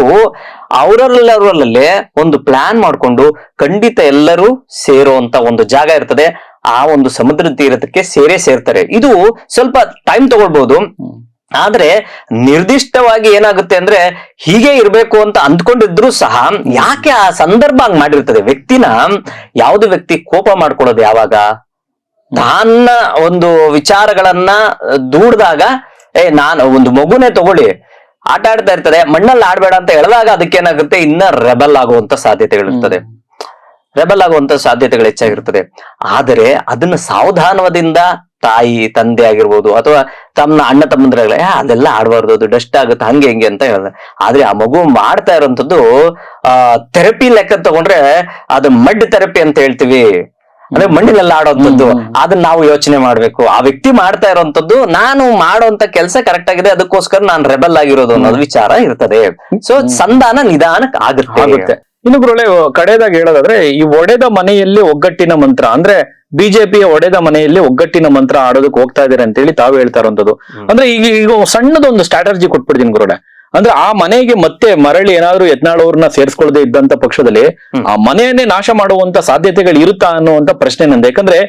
ಅವರಲ್ಲರಲ್ಲೇ ಒಂದು ಪ್ಲಾನ್ ಮಾಡಿಕೊಂಡು ಖಂಡಿತ ಎಲ್ಲರೂ ಸೇರುವಂತ ಒಂದು ಜಾಗ ಇರ್ತದೆ. ಆ ಒಂದು ಸಮುದ್ರ ತೀರದಕ್ಕೆ ಸೇರೇ ಸೇರ್ತಾರೆ. ಇದು ಸ್ವಲ್ಪ ಟೈಮ್ ತಗೊಳ್ಬಹುದು ಆದ್ರೆ ನಿರ್ದಿಷ್ಟವಾಗಿ ಏನಾಗುತ್ತೆ ಅಂದ್ರೆ ಹೀಗೆ ಇರಬೇಕು ಅಂತ ಅಂದ್ಕೊಂಡಿದ್ರು ಸಹ ಯಾಕೆ ಆ ಸಂದರ್ಭ ಹಂಗ್ ಮಾಡಿರ್ತದೆ? ವ್ಯಕ್ತಿನ ಯಾವ್ದು ವ್ಯಕ್ತಿ ಕೋಪ ಮಾಡ್ಕೊಳ್ಳೋದು ಯಾವಾಗ? ತನ್ನ ಒಂದು ವಿಚಾರಗಳನ್ನ ದೂಡ್ದಾಗ ಏ, ನಾನು ಒಂದು ಮಗುನೇ ತಗೊಳ್ಳಿ. ಆಟ ಆಡ್ತಾ ಇರ್ತದೆ, ಮಣ್ಣಲ್ಲಿ ಆಡ್ಬೇಡ ಅಂತ ಹೇಳಿದಾಗ ಅದಕ್ಕೇನಾಗುತ್ತೆ ಇನ್ನ ರೆಬಲ್ ಆಗುವಂತ ಸಾಧ್ಯತೆಗಳಿರ್ತದೆ ರೆಬಲ್ ಆಗುವಂತ ಸಾಧ್ಯತೆಗಳು ಹೆಚ್ಚಾಗಿರ್ತದೆ. ಆದರೆ ಅದನ್ನ ಸಾವಧಾನದಿಂದ ತಾಯಿ, ತಂದೆ ಆಗಿರ್ಬೋದು ಅಥವಾ ತಮ್ಮ ಅಣ್ಣ ತಮ್ಮಂದ್ರಾಗಲೇ ಅದೆಲ್ಲ ಆಡಬಾರ್ದು, ಅದು ಡಸ್ಟ್ ಆಗುತ್ತೆ, ಹಂಗೆ ಹಿಂಗೆ ಅಂತ ಹೇಳಿದ್ರೆ ಆದ್ರೆ ಆ ಮಗು ಮಾಡ್ತಾ ಇರುವಂತದ್ದು, ಆ ಥೆರಪಿ ಲೆಕ್ಕ ತಗೊಂಡ್ರೆ ಅದು ಮಡ್ ಥೆರಪಿ ಅಂತ ಹೇಳ್ತೀವಿ. ಅಂದ್ರೆ ಮಣ್ಣಿನೆಲ್ಲ ಹ್ಮ್. ಅದನ್ನ ನಾವು ಯೋಚನೆ ಮಾಡ್ಬೇಕು. ಆ ವ್ಯಕ್ತಿ ಮಾಡ್ತಾ ಇರೋಂಥದ್ದು ನಾನು ಮಾಡುವಂತ ಕೆಲಸ ಕರೆಕ್ಟ್ ಆಗಿದೆ ಅದಕ್ಕೋಸ್ಕರ ನಾನು ರೆಬಲ್ ಆಗಿರೋದು ಅನ್ನೋದು ವಿಚಾರ ಇರ್ತದೆ. ಸೊ ಸಂಧಾನ ನಿಧಾನಕ್ಕೆ ಆಗುತ್ತೆ. ಇನ್ನು ಇನ್ನೊಬ್ರೊಳ್ಳೆ ಕಡೆದಾಗ ಹೇಳೋದಾದ್ರೆ ಈ ಒಡೆದ ಮನೆಯಲ್ಲಿ ಒಗ್ಗಟ್ಟಿನ ಮಂತ್ರ ಅಂದ್ರೆ ಬಿಜೆಪಿಯ ಒಡೆದ ಮನೆಯಲ್ಲಿ ಒಗ್ಗಟ್ಟಿನ ಮಂತ್ರ ಆಡೋದಕ್ಕೆ ಹೋಗ್ತಾ ಇದಾರೆ ಅಂತ ಹೇಳಿ ತಾವು ಹೇಳ್ತಾ ಇರೋಂಥದ್ದು. ಅಂದ್ರೆ ಈಗ ಈಗ ಸಣ್ಣದೊಂದು ಸ್ಟ್ರಾಟಜಿ ಕೊಟ್ಬಿಡ್ತೀನಿ ಗುರುಡೆ ಅಂದ್ರೆ ಆ ಮನೆಗೆ ಮತ್ತೆ ಮರಳಿ ಏನಾದ್ರು ಯತ್ನಾಳವ್ರನ್ನ ಸೇರಿಸ್ಕೊಳ್ಳದೆ ಇದ್ದಂತ ಪಕ್ಷದಲ್ಲಿ ಆ ಮನೆಯನ್ನೇ ನಾಶ ಮಾಡುವಂತ ಸಾಧ್ಯತೆಗಳು ಇರುತ್ತಾ ಅನ್ನುವಂತ ಪ್ರಶ್ನೆ ನಂದು. ಯಾಕಂದ್ರೆ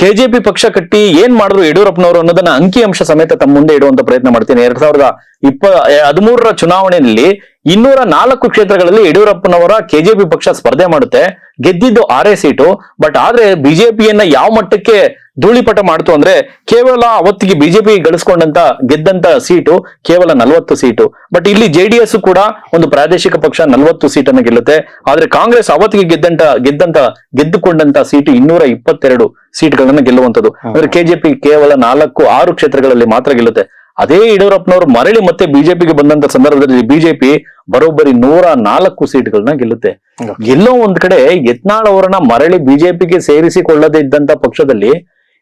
ಕೆಜೆಪಿ ಪಕ್ಷ ಕಟ್ಟಿ ಏನ್ ಮಾಡಿದ್ರು ಯಡಿಯೂರಪ್ಪನವರು ಅನ್ನೋದನ್ನ ಅಂಕಿಅಂಶ ಸಮೇತ ತಮ್ಮ ಮುಂದೆ ಇಡುವಂತ ಪ್ರಯತ್ನ ಮಾಡ್ತೀನಿ. ಎರಡ್ ಸಾವಿರದ ಇಪ್ಪ ಹದಿಮೂರರ ಚುನಾವಣೆಯಲ್ಲಿ ಇನ್ನೂರ ನಾಲ್ಕು ಕ್ಷೇತ್ರಗಳಲ್ಲಿ ಯಡಿಯೂರಪ್ಪನವರ ಕೆಜೆಪಿ ಪಕ್ಷ ಸ್ಪರ್ಧೆ ಮಾಡುತ್ತೆ. ಗೆದ್ದಿದ್ದು ಆರೇ ಸೀಟು. ಬಟ್ ಆದ್ರೆ ಬಿಜೆಪಿಯನ್ನ ಯಾವ ಮಟ್ಟಕ್ಕೆ ಧೂಳಿಪಟ ಮಾಡ್ತು ಅಂದ್ರೆ ಕೇವಲ ಅವತ್ತಿಗೆ ಬಿಜೆಪಿ ಗಳಿಸ್ಕೊಂಡಂತ ಗೆದ್ದಂತ ಸೀಟು ಕೇವಲ ನಲವತ್ತು ಸೀಟು ಬಟ್ ಇಲ್ಲಿ ಜೆಡಿಎಸ್ ಕೂಡ ಒಂದು ಪ್ರಾದೇಶಿಕ ಪಕ್ಷ ನಲವತ್ತು ಸೀಟನ್ನು ಗೆಲ್ಲುತ್ತೆ. ಆದ್ರೆ ಕಾಂಗ್ರೆಸ್ ಅವತ್ತಿಗೆ ಗೆದ್ದಂತ ಗೆದ್ದಂತ ಗೆದ್ದುಕೊಂಡಂತ ಸೀಟು ಇನ್ನೂರ ಇಪ್ಪತ್ತೆರಡು ಸೀಟ್ಗಳನ್ನ ಗೆಲ್ಲುವಂತದ್ದು ಅಂದ್ರೆ ಕೆಜೆಪಿ ಕೇವಲ ನಾಲ್ಕು ಆರು ಕ್ಷೇತ್ರಗಳಲ್ಲಿ ಮಾತ್ರ ಗೆಲ್ಲುತ್ತೆ. ಅದೇ ಯಡಿಯೂರಪ್ಪನವರು ಮರಳಿ ಮತ್ತೆ ಬಿಜೆಪಿಗೆ ಬಂದಂತ ಸಂದರ್ಭದಲ್ಲಿ ಬಿಜೆಪಿ ಬರೋಬ್ಬರಿ ನೂರ ನಾಲ್ಕು ಸೀಟ್ಗಳನ್ನ ಗೆಲ್ಲುತ್ತೆ. ಎಲ್ಲೋ ಒಂದ್ ಕಡೆ ಯತ್ನಾಳ್ ಅವರನ್ನ ಮರಳಿ ಬಿಜೆಪಿಗೆ ಸೇರಿಸಿಕೊಳ್ಳದೇ ಇದ್ದಂತ ಪಕ್ಷದಲ್ಲಿ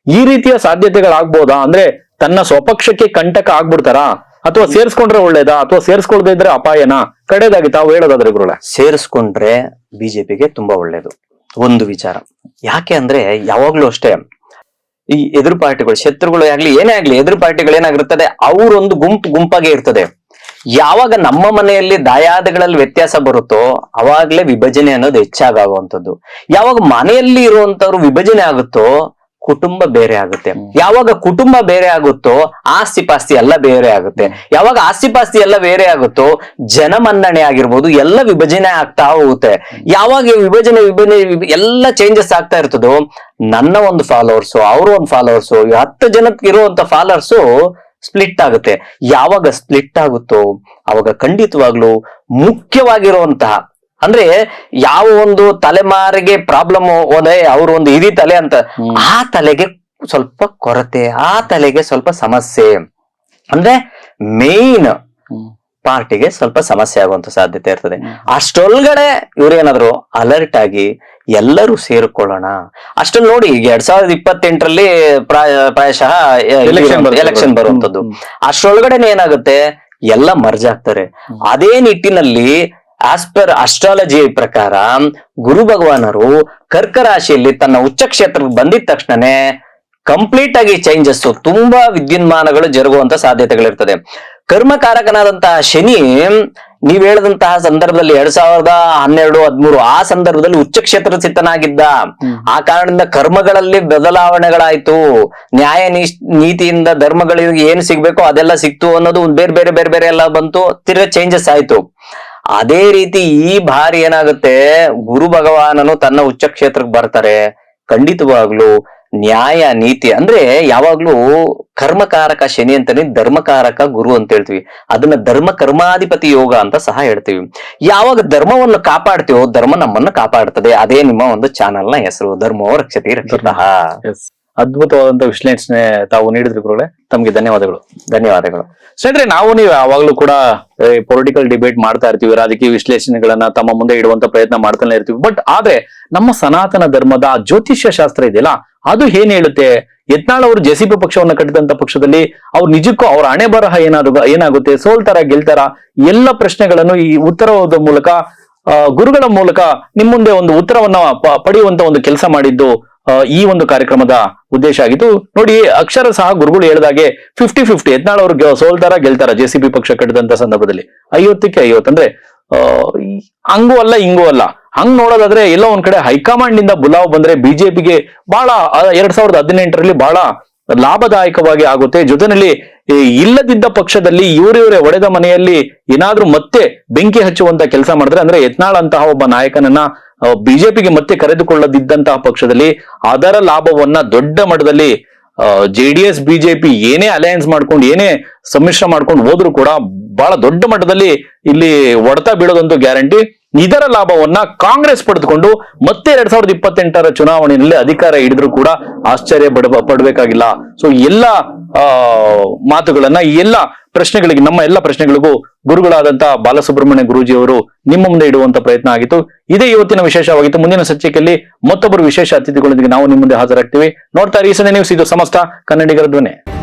ಈ ರೀತಿಯ ಸಾಧ್ಯತೆಗಳಾಗ್ಬೋದಾ? ಅಂದ್ರೆ ತನ್ನ ಸ್ವಪಕ್ಷಕ್ಕೆ ಕಂಟಕ ಆಗ್ಬಿಡ್ತಾರಾ? ಅಥವಾ ಸೇರ್ಸ್ಕೊಂಡ್ರೆ ಒಳ್ಳೇದಾ? ಅಥವಾ ಸೇರ್ಸ್ಕೊಳ್ದೇ ಇದ್ರೆ ಅಪಾಯನ? ಕಡೆದಾಗಿ ತಾವು ಹೇಳೋದಾದ್ರೆ ಗುರುಳೆ ಸೇರಿಸ್ಕೊಂಡ್ರೆ ಬಿಜೆಪಿಗೆ ತುಂಬಾ ಒಳ್ಳೇದು. ಒಂದು ವಿಚಾರ. ಯಾಕೆ ಅಂದ್ರೆ ಯಾವಾಗ್ಲೂ ಅಷ್ಟೇ, ಈ ಎದುರು ಪಾರ್ಟಿಗಳು, ಶತ್ರುಗಳು ಆಗ್ಲಿ, ಏನೇ ಆಗ್ಲಿ, ಎದುರು ಪಾರ್ಟಿಗಳು ಏನಾಗಿರ್ತದೆ, ಅವ್ರೊಂದು ಗುಂಪು ಗುಂಪಾಗೆ ಇರ್ತದೆ. ಯಾವಾಗ ನಮ್ಮ ಮನೆಯಲ್ಲಿ ದಾಯಾದಗಳಲ್ಲಿ ವ್ಯತ್ಯಾಸ ಬರುತ್ತೋ, ಅವಾಗ್ಲೇ ವಿಭಜನೆ ಅನ್ನೋದು ಹೆಚ್ಚಾಗುವಂಥದ್ದು ಯಾವಾಗ ಮನೆಯಲ್ಲಿ ಇರುವಂತವ್ರು ವಿಭಜನೆ ಆಗುತ್ತೋ ಕುಟುಂಬ ಬೇರೆ ಆಗುತ್ತೆ. ಯಾವಾಗ ಕುಟುಂಬ ಬೇರೆ ಆಗುತ್ತೋ ಆಸ್ತಿ ಪಾಸ್ತಿ ಎಲ್ಲ ಬೇರೆ ಆಗುತ್ತೆ. ಯಾವಾಗ ಆಸ್ತಿ ಪಾಸ್ತಿ ಎಲ್ಲ ಬೇರೆ ಆಗುತ್ತೋ ಜನಮನ್ನಣೆ ಆಗಿರ್ಬೋದು ಎಲ್ಲ ವಿಭಜನೆ ಆಗ್ತಾ ಹೋಗುತ್ತೆ. ಯಾವಾಗ ವಿಭಜನೆ ವಿಭಜನೆ ಎಲ್ಲ ಚೇಂಜಸ್ ಆಗ್ತಾ ಇರ್ತದೋ ನನ್ನ ಒಂದು ಫಾಲೋವರ್ಸು ಅವ್ರ ಒಂದು ಫಾಲೋವರ್ಸು ಹತ್ತು ಜನಕ್ಕೆ ಇರುವಂತ ಫಾಲೋವರ್ಸು ಸ್ಪ್ಲಿಟ್ ಆಗುತ್ತೆ. ಯಾವಾಗ ಸ್ಪ್ಲಿಟ್ ಆಗುತ್ತೋ ಅವಾಗ ಖಂಡಿತವಾಗ್ಲು ಮುಖ್ಯವಾಗಿರುವಂತಹ ಅಂದ್ರೆ ಯಾವ ಒಂದು ತಲೆಮಾರಿಗೆ ಪ್ರಾಬ್ಲಮ್ ಹೋದ್ರೆ ಅವ್ರ ಒಂದು ಇದಿ ತಲೆ ಅಂತ ಆ ತಲೆಗೆ ಸ್ವಲ್ಪ ಕೊರತೆ ಆ ತಲೆಗೆ ಸ್ವಲ್ಪ ಸಮಸ್ಯೆ. ಅಂದ್ರೆ ಮೇನ್ ಪಾರ್ಟಿಗೆ ಸ್ವಲ್ಪ ಸಮಸ್ಯೆ ಆಗುವಂತ ಸಾಧ್ಯತೆ ಇರ್ತದೆ. ಅಷ್ಟೊಳಗಡೆ ಇವ್ರೇನಾದ್ರು ಅಲರ್ಟ್ ಆಗಿ ಎಲ್ಲರೂ ಸೇರಿಕೊಳ್ಳೋಣ. ಅಷ್ಟೊಂದು ನೋಡಿ ಈಗ ಎರಡ್ ಸಾವಿರದ ಇಪ್ಪತ್ತೆಂಟರಲ್ಲಿ ಪ್ರಾಯ ಪ್ರಾಯಶಃ. ಎಲೆಕ್ಷನ್ ಬರುವಂತದ್ದು ಅಷ್ಟೊಳಗಡೆ ಅಷ್ಟರೊಳಗಡೆ ಏನಾಗುತ್ತೆ? ಎಲ್ಲ ಮರ್ಜ್ ಆಗ್ತಾರೆ. ಅದೇ ನಿಟ್ಟಿನಲ್ಲಿ ಆಸ್ ಪರ್ ಅಸ್ಟ್ರಾಲಜಿ ಪ್ರಕಾರ ಗುರು ಭಗವಾನರು ಕರ್ಕ ರಾಶಿಯಲ್ಲಿ ತನ್ನ ಉಚ್ಚ ಕ್ಷೇತ್ರಕ್ಕೆ ಬಂದಿದ ತಕ್ಷಣನೇ ಕಂಪ್ಲೀಟ್ ಆಗಿ ಚೇಂಜಸ್ ತುಂಬಾ ವಿದ್ಯುನ್ಮಾನಗಳು ಜರುಗುವಂತ ಸಾಧ್ಯತೆಗಳಿರ್ತದೆ. ಕರ್ಮಕಾರಕನಾದಂತಹ ಶನಿ ನೀವ್ ಹೇಳದಂತಹ ಸಂದರ್ಭದಲ್ಲಿ ಎರಡ್ ಸಾವಿರದ ಹನ್ನೆರಡು ಹದ್ಮೂರು ಆ ಸಂದರ್ಭದಲ್ಲಿ ಉಚ್ಚ ಕ್ಷೇತ್ರ ಸಿದ್ಧನಾಗಿದ್ದ. ಆ ಕಾರಣದಿಂದ ಕರ್ಮಗಳಲ್ಲಿ ಬದಲಾವಣೆಗಳಾಯ್ತು. ನ್ಯಾಯ ನೀತಿಯಿಂದ ಧರ್ಮಗಳಿಗೆ ಏನು ಸಿಗ್ಬೇಕೋ ಅದೆಲ್ಲ ಸಿಕ್ತು ಅನ್ನೋದು ಒಂದ್ ಬೇರೆ ಬೇರೆ ಬೇರೆ ಬೇರೆ ಎಲ್ಲ ಬಂತು. ತಿರ್ಗ ಚೇಂಜಸ್ ಆಯ್ತು. ಅದೇ ರೀತಿ ಈ ಬಾರಿ ಏನಾಗುತ್ತೆ? ಗುರು ಭಗವಾನನು ತನ್ನ ಉಚ್ಚ ಕ್ಷೇತ್ರಕ್ಕೆ ಬರ್ತಾರೆ. ಖಂಡಿತವಾಗ್ಲು ನ್ಯಾಯ, ನೀತಿ, ಅಂದ್ರೆ ಯಾವಾಗ್ಲೂ ಕರ್ಮಕಾರಕ ಶನಿ ಅಂತಾನೆ ಧರ್ಮಕಾರಕ ಗುರು ಅಂತ ಹೇಳ್ತೀವಿ. ಅದನ್ನ ಧರ್ಮ ಕರ್ಮಾಧಿಪತಿ ಯೋಗ ಅಂತ ಸಹ ಹೇಳ್ತೀವಿ. ಯಾವಾಗ ಧರ್ಮವನ್ನು ಕಾಪಾಡ್ತೀವೋ ಧರ್ಮ ನಮ್ಮನ್ನ ಕಾಪಾಡ್ತದೆ. ಅದೇ ನಿಮ್ಮ ಒಂದು ಚಾನಲ್ನ ಹೆಸರು. ಧರ್ಮೋ ರಕ್ಷತಿ ರಕ್ಷಿತಃ. ಅದ್ಭುತವಾದಂತ ವಿಶ್ಲೇಷಣೆ ತಾವು ನೀಡಿದ್ರು ಕೂಡ ತಮಗೆ ಧನ್ಯವಾದಗಳು. ಧನ್ಯವಾದಗಳು. ಸ್ನೇಹಿತರೆ, ನಾವು ನೀವು ಯಾವಾಗ್ಲೂ ಕೂಡ ಪೊಲಿಟಿಕಲ್ ಡಿಬೇಟ್ ಮಾಡ್ತಾ ಇರ್ತೀವಿ, ರಾಜಕೀಯ ವಿಶ್ಲೇಷಣೆಗಳನ್ನ ತಮ್ಮ ಮುಂದೆ ಇಡುವಂತ ಪ್ರಯತ್ನ ಮಾಡ್ತಾನೆ ಇರ್ತೀವಿ. ಬಟ್ ಆದ್ರೆ, ನಮ್ಮ ಸನಾತನ ಧರ್ಮದ ಜ್ಯೋತಿಷ್ಯ ಶಾಸ್ತ್ರ ಇದೆಯಲ್ಲ, ಅದು ಏನ್ ಹೇಳುತ್ತೆ? ಯತ್ನಾಳ್ ಅವರು ಜೆಸಿಪಿ ಪಕ್ಷವನ್ನ ಕಟ್ಟಿದಂತ ಪಕ್ಷದಲ್ಲಿ ಅವ್ರು ನಿಜಕ್ಕೂ ಅವ್ರ ಹಣೆ ಬರಹ ಏನಾದ್ರು, ಏನಾಗುತ್ತೆ? ಸೋಲ್ತಾರ ಗೆಲ್ತಾರ ಎಲ್ಲ ಪ್ರಶ್ನೆಗಳನ್ನು ಈ ಉತ್ತರದ ಮೂಲಕ ಗುರುಗಳ ಮೂಲಕ ನಿಮ್ಮ ಮುಂದೆ ಒಂದು ಉತ್ತರವನ್ನ ಪಡೆಯುವಂತ ಒಂದು ಕೆಲಸ ಮಾಡಿದ್ದು ಈ ಒಂದು ಕಾರ್ಯಕ್ರಮದ ಉದ್ದೇಶ ಆಗಿದ್ದು, ನೋಡಿ, ಅಕ್ಷರ ಸಹ ಗುರುಗಳು ಹೇಳಿದಾಗೆ ಫಿಫ್ಟಿ ಫಿಫ್ಟಿ ಎತ್ನಾಳ್ ಅವ್ರು ಸೋಲ್ತಾರ, ಗೆಲ್ತಾರ ಜೆ ಸಿ ಬಿ ಪಕ್ಷ ಕಟ್ಟಿದಂತ ಸಂದರ್ಭದಲ್ಲಿ. ಐವತ್ತಕ್ಕೆ ಐವತ್ತು ಅಂದ್ರೆ ಹಂಗೂ ಅಲ್ಲ, ಹಿಂಗೂ ಅಲ್ಲ. ಹಂಗ್ ನೋಡೋದಾದ್ರೆ ಎಲ್ಲ ಒಂದ್ ಕಡೆ ಹೈಕಮಾಂಡ್ನಿಂದ ಬುಲಾವ್ ಬಂದ್ರೆ ಬಿಜೆಪಿಗೆ ಬಹಳ ಎರಡ್ ಸಾವಿರದ ಹದಿನೆಂಟರಲ್ಲಿ ಬಹಳ ಲಾಭದಾಯಕವಾಗಿ ಆಗುತ್ತೆ. ಜೊತೆನಲ್ಲಿ ಇಲ್ಲದಿದ್ದ ಪಕ್ಷದಲ್ಲಿ ಇವರಿವರೇ ಒಡೆದ ಮನೆಯಲ್ಲಿ ಏನಾದ್ರೂ ಮತ್ತೆ ಬೆಂಕಿ ಹಚ್ಚುವಂತ ಕೆಲಸ ಮಾಡಿದ್ರೆ ಅಂದ್ರೆ ಯತ್ನಾಳ್ ಅಂತಹ ಒಬ್ಬ ನಾಯಕನನ್ನ ಬಿಜೆಪಿಗೆ ಮತ್ತೆ ಕರೆದುಕೊಳ್ಳದಿದ್ದಂತಹ ಪಕ್ಷದಲ್ಲಿ ಅದರ ಲಾಭವನ್ನ ದೊಡ್ಡ ಮಟ್ಟದಲ್ಲಿ ಜೆಡಿಎಸ್, ಬಿಜೆಪಿ ಏನೇ ಅಲಯನ್ಸ್ ಮಾಡ್ಕೊಂಡು, ಏನೇ ಸಮ್ಮಿಶ್ರ ಮಾಡ್ಕೊಂಡು ಹೋದ್ರು ಕೂಡ ಬಹಳ ದೊಡ್ಡ ಮಟ್ಟದಲ್ಲಿ ಇಲ್ಲಿ ಒಡತಾ ಬೀಳೋದಂತೂ ಗ್ಯಾರಂಟಿ ಇದರ ಲಾಭವನ್ನ ಕಾಂಗ್ರೆಸ್ ಪಡೆದುಕೊಂಡು ಮತ್ತೆ ಎರಡ್ ಸಾವಿರದ ಇಪ್ಪತ್ತೆಂಟರ ಚುನಾವಣೆಯಲ್ಲಿ ಅಧಿಕಾರ ಹಿಡಿದ್ರು ಕೂಡ ಆಶ್ಚರ್ಯ ಪಡಬ, ಪಡಬೇಕಾಗಿಲ್ಲ. ಸೊ ಎಲ್ಲ, ಆ, ಮಾತುಗಳನ್ನ ಎಲ್ಲ ಪ್ರಶ್ನೆಗಳಿಗೆ, ನಮ್ಮ ಎಲ್ಲ ಪ್ರಶ್ನೆಗಳಿಗೂ ಗುರುಗಳಾದಂತಹ ಬಾಲಸುಬ್ರಹ್ಮಣ್ಯ ಗುರೂಜಿ ಅವರು ನಿಮ್ಮ ಮುಂದೆ ಇಡುವಂತ ಪ್ರಯತ್ನ ಆಗಿತ್ತು. ಇದೇ ಇವತ್ತಿನ ವಿಶೇಷವಾಗಿತ್ತು. ಮುಂದಿನ ಸಂಚಿಕೆಯಲ್ಲಿ ಮತ್ತೊಬ್ಬರು ವಿಶೇಷ ಅತಿಥಿಗಳೊಂದಿಗೆ ನಾವು ನಿಮ್ಮ ಮುಂದೆ ಹಾಜರಾಗ್ತೀವಿ. ನೋಡ್ತಾ ಇರಿ, ಈ ನ್ಯೂಸ್ ಇದು ಸಮಸ್ತ ಕನ್ನಡಿಗರ ಧ್ವನಿ.